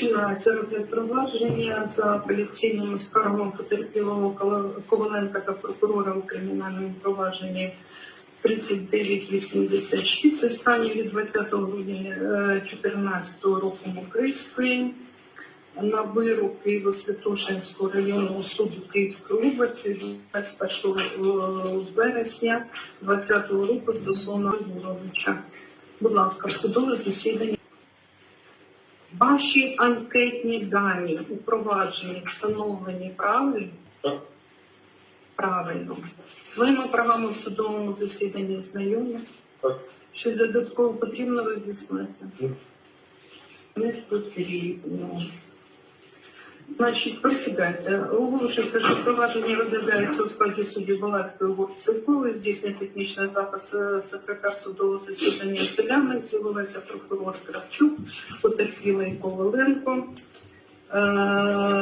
Починається розгляд провадження за апеляційними скаргами потерпілого Коваленка та прокурора у кримінальному провадженні 3986 останній від 20 грудня 2014 року Мокрицької на вирок Києво-Святошинського районного суду Київської області від 21 вересня 2020 року стосовно Гуровича. Будь ласка, судове засідання. Ваші анкетні дані у провадженні встановлені правильно? Так. Правильно. Своїми правами в судовому засіданні знайомі? Так. Щось додатково потрібно роз'яснити? Не потрібно. Значить, присідайте. Оголошується, що провадження розглядається у складі судді Балацької Горцевкової, здійснює технічний запис е, секретар судового засідання Селяник, з'явилася прокурор Кравчук, потерпілий Коваленко, е,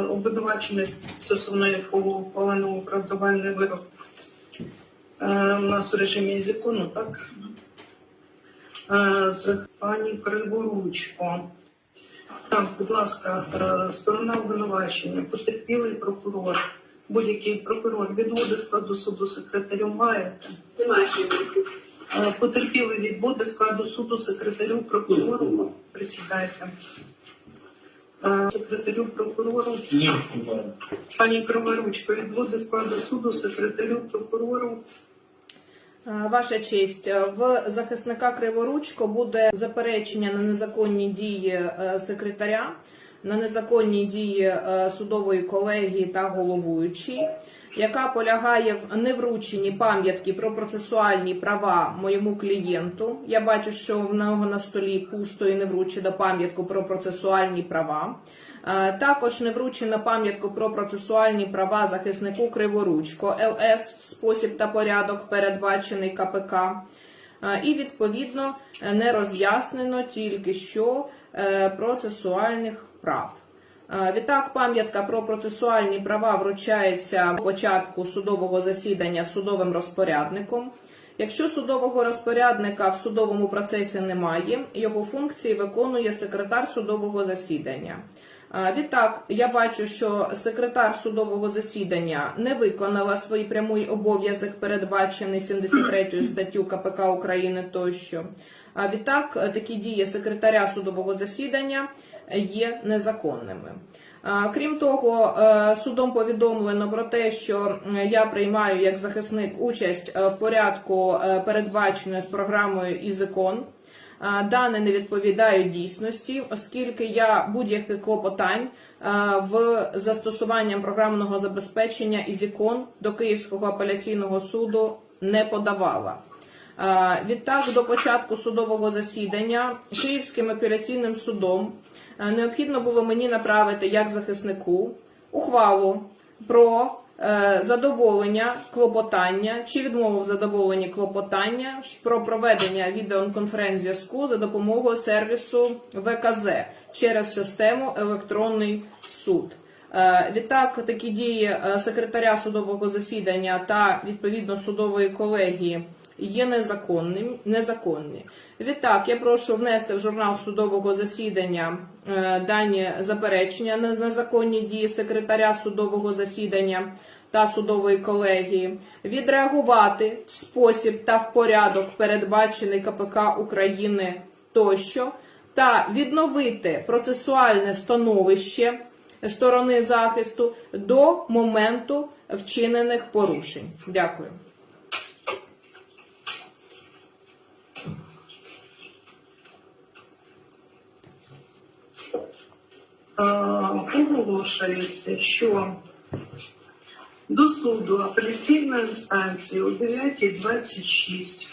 обвинувачений стосовно якого ухвалено оправдувальний вирок е, у нас у режимі закону, так? Е, з пані Криворучко. Так, будь ласка, е, сторона обвинувачення, потерпілий прокурор, будь-який прокурор відводи складу суду секретарю маєте. Немає ще. Е, Потерпілий відводи складу суду секретарю прокурору. Присідайте. Е, Секретарю прокурору, Ні, пані Криворучко, відводи складу суду секретарю прокурору. Е, Ваша честь, е, в захисника Криворучко буде заперечення на незаконні дії е, секретаря, на незаконні дії судової колегії та головуючої, яка полягає в неврученні пам'ятки про процесуальні права моєму клієнту. Я бачу, що в нього на столі пусто і не вручена пам'ятку про процесуальні права. Е, Також не вручена пам'ятку про процесуальні права захиснику Криворучко ЛС в спосіб та порядок, передбачений КПК. Е, І відповідно не роз'яснено тільки що е, процесуальних прав. Відтак, пам'ятка про процесуальні права вручається початку судового засідання судовим розпорядником. Якщо судового розпорядника в судовому процесі немає, його функції виконує секретар судового засідання. Відтак, я бачу, що секретар судового засідання не виконала свій прямий обов'язок, передбачений 73 статтю КПК України тощо. Відтак, е, такі дії секретаря судового засідання є незаконними. Крім того, е, судом повідомлено про те, що я приймаю як захисник участь е, в порядку, передбаченої з програмою «Ізикон». Дане не відповідають дійсності, оскільки я будь-яких клопотань в застосуванням програмного забезпечення «Ізікон» до Київського апеляційного суду не подавала. Відтак, до початку судового засідання Київським апеляційним судом необхідно було мені направити як захиснику ухвалу про задоволення клопотання чи відмову в задоволенні клопотання про проведення відеоконференц-зв'язку за допомогою сервісу ВКЗ через систему електронний суд. Е, Відтак, такі дії е, секретаря судового засідання та відповідно судової колегії є незаконним, незаконні. Відтак, я прошу внести в журнал судового засідання е, дані заперечення на незаконні дії секретаря судового засідання та судової колегії, відреагувати в спосіб та в порядок, передбачений КПК України тощо, та відновити процесуальне становище сторони захисту до моменту вчинених порушень. Дякую. Оголошується, що до суду апеляційної інстанції о 9.26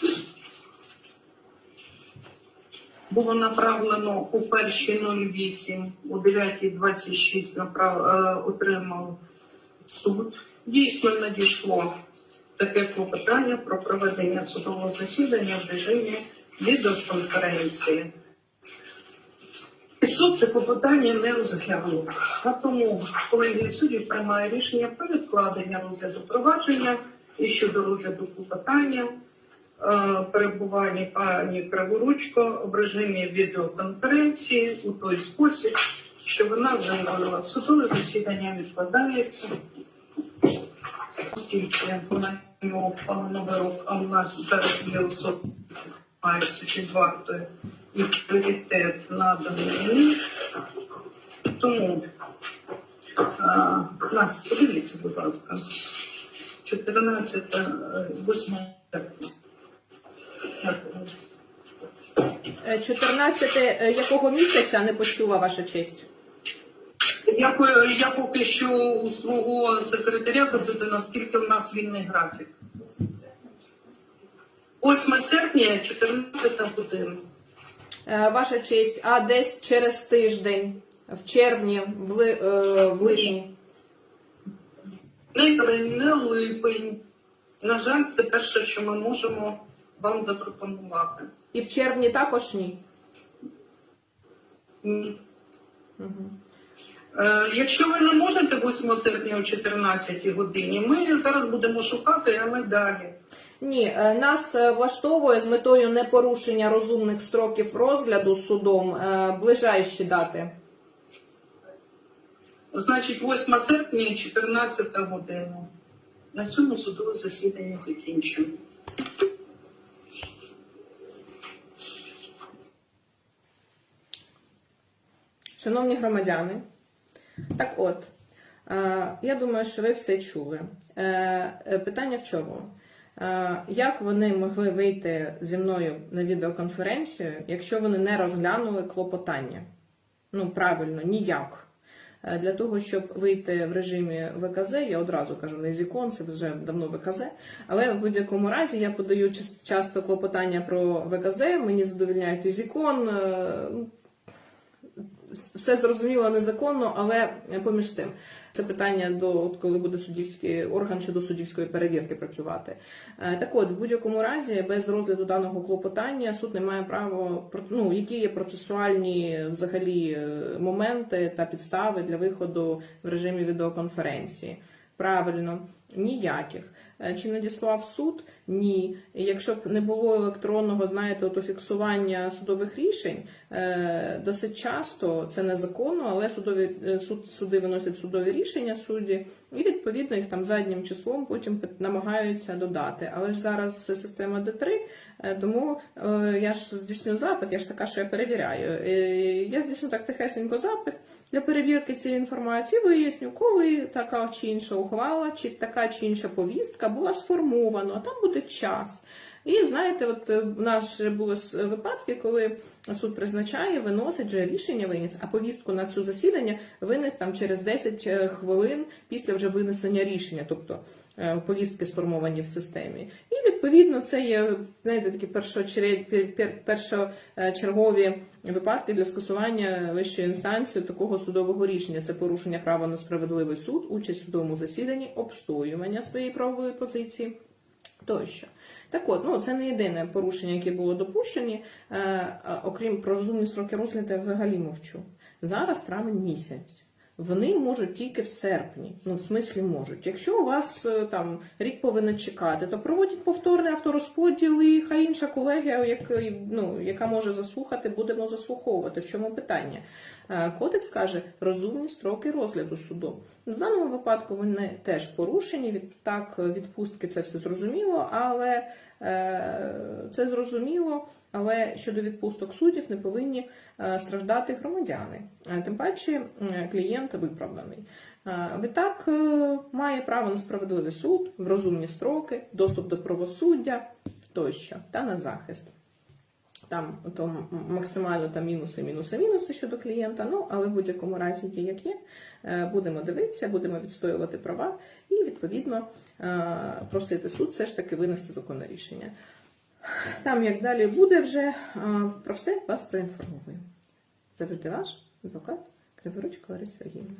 було направлено у першій 08, у 9.26 направ, е, отримав суд. Дійсно надійшло таке клопотання про проведення судового засідання в режимі відеоконференції. Суд це клопотання не розглянув. А тому колегія суддів приймає рішення про відкладення розгляду провадження і щодо розгляду клопотання е, перебування пані Криворучко в режимі відеоконференції у той спосіб, що вона заявила, судове засідання відкладається, оскільки на нього впало новий рок, а у нас зараз є особи, маються під вартою і пріоритет наданий. Тому а, нас подивіться, будь ласка, 14, е, 8 серпня. Як у вас? Е, 14 е, якого місяця не почула ваша честь? Я, я поки що у свого секретаря запитаю, наскільки в нас вільний графік. 8 серпня, 14 година. Е, Ваша честь, а десь через тиждень, в червні, в, ли, е, в липні. Не не липень. На жаль, це перше, що ми можемо вам запропонувати. І в червні також ні. Ні. Угу. Якщо ви не можете 8 серпня о 14 годині, ми зараз будемо шукати, але далі. Ні, е, нас е, влаштовує з метою непорушення розумних строків розгляду судом е, ближайші дати. Значить, 8 серпня, 14 година. На цьому судове засідання закінчено. Шановні громадяни, так от, я думаю, що ви все чули. Питання в чому? Е, Як вони могли вийти зі мною на відеоконференцію, якщо вони не розглянули клопотання? Ну, правильно, ніяк. Е, Для того, щоб вийти в режимі ВКЗ, я одразу кажу, не зікон, це вже давно ВКЗ. Але в будь-якому разі я подаю часто клопотання про ВКЗ, мені задовільняють зікон. е, все зрозуміло незаконно, але поміж тим. Це питання до от коли буде суддівський орган щодо суддівської перевірки працювати. Е, Так от, в будь-якому разі, без розгляду даного клопотання суд не має права ну, які є процесуальні взагалі е, моменти та підстави для виходу в режимі відеоконференції. Правильно, ніяких. Е, Чи надіслав суд? Ні. Якщо б не було електронного, знаєте, ото фіксування судових рішень, е, досить часто це незаконно, але судові е, суд суди виносять судові рішення судді, і відповідно їх там заднім числом потім намагаються додати. Але ж зараз система Д3, е, тому я ж здійсню запит, я ж така, що я перевіряю. Я здійсню так тихесенько запит для перевірки цієї інформації виясню, коли така чи інша ухвала, чи така чи інша повістка була сформована, там буде час. І знаєте, от е, в нас же були випадки, коли суд призначає, виносить вже рішення виніс, а повістку на це засідання винес там через 10 е, хвилин після вже винесення рішення, тобто е, повістки сформовані в системі. І відповідно це є знаєте, такі першочергові випадки для скасування вищої інстанції такого судового рішення. Це порушення права на справедливий суд, участь в судовому засіданні, обстоювання своєї правової позиції тощо. Так от, ну це не єдине порушення, яке було допущені. Е, окрім про розумні строки розгляду, я взагалі мовчу. Зараз травень місяць. Вони можуть тільки в серпні. Ну, в смислі можуть. Якщо у вас е, там рік повинен чекати, то проводять повторний авторозподіл, і хай інша колегія, як, ну, яка може заслухати, будемо заслуховувати. В чому питання? Е, Кодекс каже розумні строки розгляду суду. В даному випадку вони теж порушені. Відтак відпустки це все зрозуміло, але е, це зрозуміло. Але щодо відпусток суддів не повинні е, страждати громадяни. Е, Тим паче клієнт виправданий. Е, Відтак має право на справедливий суд в розумні строки, доступ до правосуддя тощо та на захист. Там то максимально там мінуси, мінуси, мінуси щодо клієнта. Ну але в будь-якому разі є як є. Будемо дивитися, будемо відстоювати права і відповідно просити суд все ж таки винести законне рішення. Там як далі буде вже про все вас проінформую. Завжди ваш адвокат Криворучка Лариса Сергіївна.